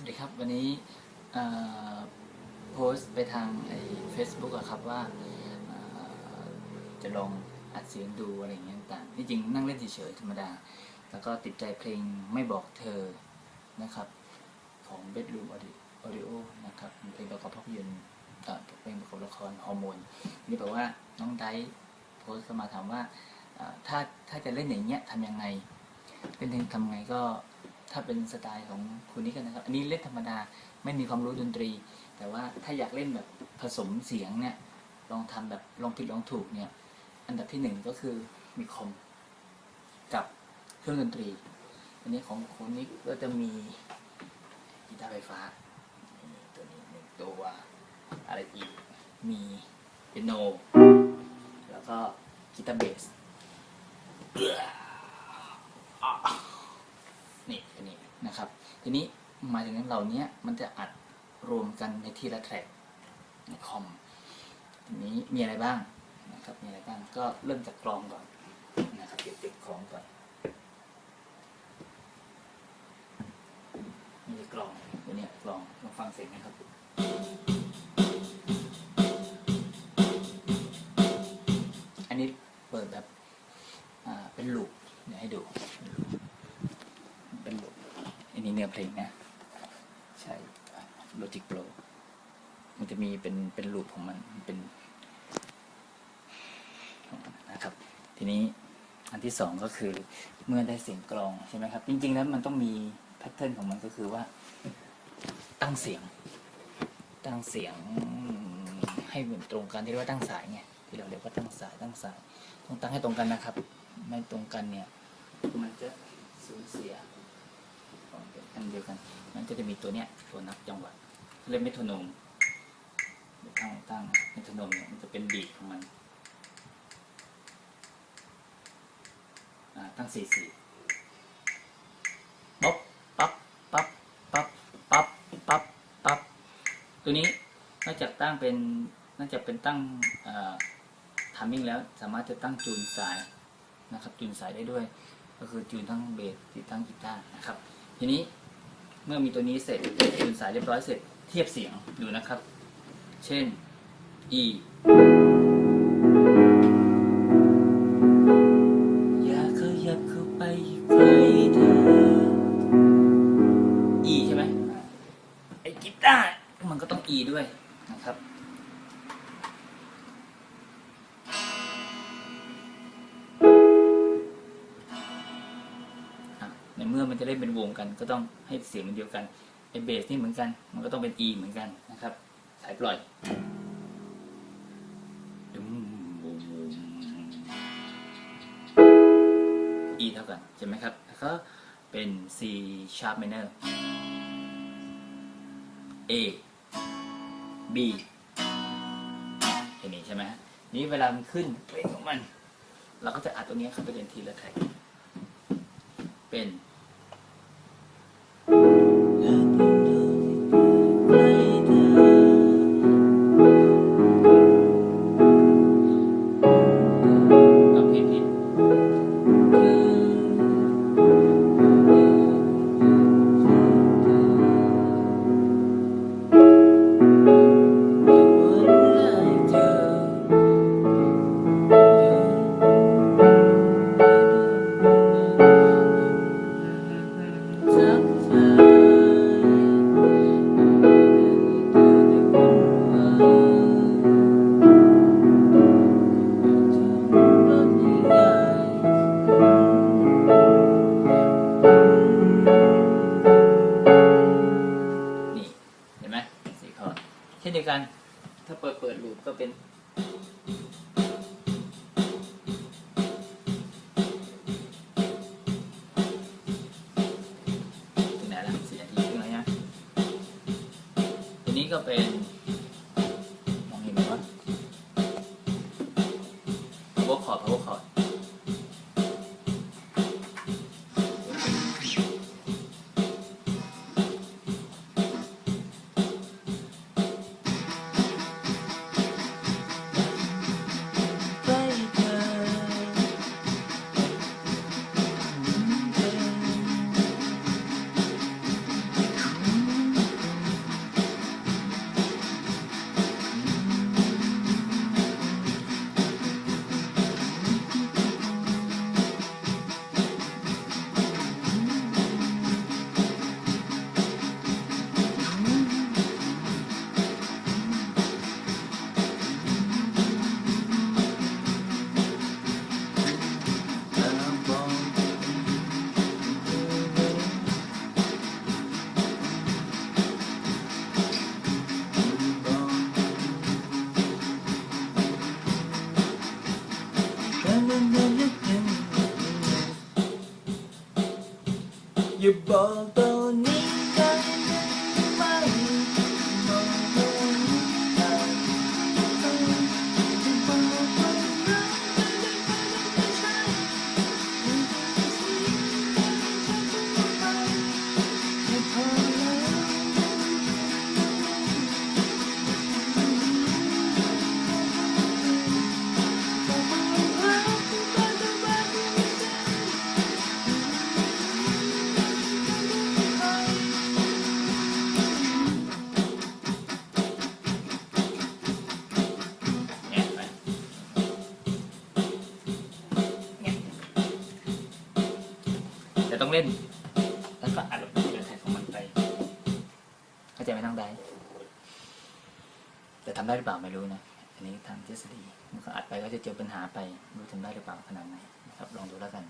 สวัสดีครับ วันนี้โพสต์ไปทางไอ้เฟซบุ๊กอะครับว่าจะลองอัดเสียงดูอะไรอย่างเงี้ยต่างที่จริงนั่งเล่นเฉยๆธรรมดา แล้วก็ติดใจเพลงไม่บอกเธอนะครับ ของ Bedroom Audio นะครับเป็นเพลงประกอบภาพยนตร์เอ่อเพลงประกอบละครฮอร์โมนนี่แปลว่าน้องไดโพสต์เข้ามาถามว่าถ้าถ้าจะเล่นอย่างเงี้ยทำยังไงเล่นเพลงทำไงก็ ถ้าเป็นสไตล์ของคุณนี่กันนะครับ อันนี้เล่นธรรมดาไม่มีความรู้ดนตรี แต่ว่าถ้าอยากเล่นแบบผสมเสียงเนี่ยลองทำแบบลองผิดลองถูกเนี่ยอันดับที่หนึ่งก็คือมีคอมกับเครื่องดนตรี อันนี้ของคุณนิกก็จะมีกีตาร์ไฟฟ้าตัวนี้หนึ่งตัวอะไรอีกมีเปียโน แล้วก็กีตาร์เบส นี่อันนี้นะครับ ทีนี้หมายถึงเหล่านี้มันจะอัดรวมกันในทีละแทร็กในคอมทีนี้มีอะไรบ้างนะครับมีอะไรบ้างก็เริ่มจากกลองก่อนนะครับเก็บเก็บของก่อนมีกลองตัวเนี้ยกลองลองฟังเสียงนะครับอันนี้เปิดแบบอ่าเป็นลูปเดี๋ยวให้ดู อันนี้เนื้อเพลงนะ ใช่ Logic Pro มันจะมีเป็นเป็นลูปของมันเป็นนะครับ ทีนี้อันที่สองก็คือเมื่อได้เสียงกลองใช่ไหมครับ จริง ๆ แล้วมันต้องมีแพทเทิร์นของมันก็คือว่า ตั้งเสียง ตั้งเสียงให้เหมือนตรงกันที่เรียกว่าตั้งสายไงที่เราเรียกว่าตั้งสายตั้งสายต้องตั้งให้ตรงกันนะครับ ไม่ตรงกันเนี่ย มันจะสูญเสีย อันเดียวกันมันก็จะมีตัวเนี้ยตัวนับจังหวะเรียกเมโทโนมตั้งตั้งเมโทโนมเนี่ยมันจะเป็นบีทของมันอ่าตั้งสี่สี่ป๊อปปั๊บปั๊บปั๊บปั๊บปั๊บปั๊บตัวนี้นอกจากตั้งเป็นนอกจากเป็นตั้งทามมิ่งแล้วสามารถจะตั้งจูนสายนะครับจูนสายได้ด้วย ก็คือจูนทั้งเบสติดทั้งกีตาร์นะครับ ทีนี้ เมื่อมีตัวนี้เสร็จจูนสายเรียบร้อยเสร็จเทียบเสียงดูนะครับ เช่น E อยากขยับเข้าไปใกล้เธอ E ใช่ไหมไอ้กีตาร์มันก็ต้อง E ด้วยนะครับ ในเมื่อมันจะได้เป็นวงกัน ก็ต้องให้เสียงมันเดียวกันไอ้เบสนี่เหมือนกัน มันก็ต้องเป็น E เหมือนกันนะครับ สายปล่อยดุมบูม E เท่ากันใช่ไหมครับแล้วก็เป็น C sharp minor A B อย่างนี้ใช่ไหมฮะนี้เวลามันขึ้นเพลงของมัน เราก็จะอัดตรงนี้เข้าไปเป็นทีละแท็กเป็น 好朋 you bump, bump. ต้องเล่น แล้วก็อัดแบบเดินถ่ายของมันไปเข้าใจไหมน้งได้แต่ทำได้หรือเปล่าไม่รู้นะอันนี้ทางทฤษฎีมันก็อัดไปก็จะเจอปัญหาไปรู้ทำได้หรือเปล่าขนาดไหนนะครับลองดูแล้วกัน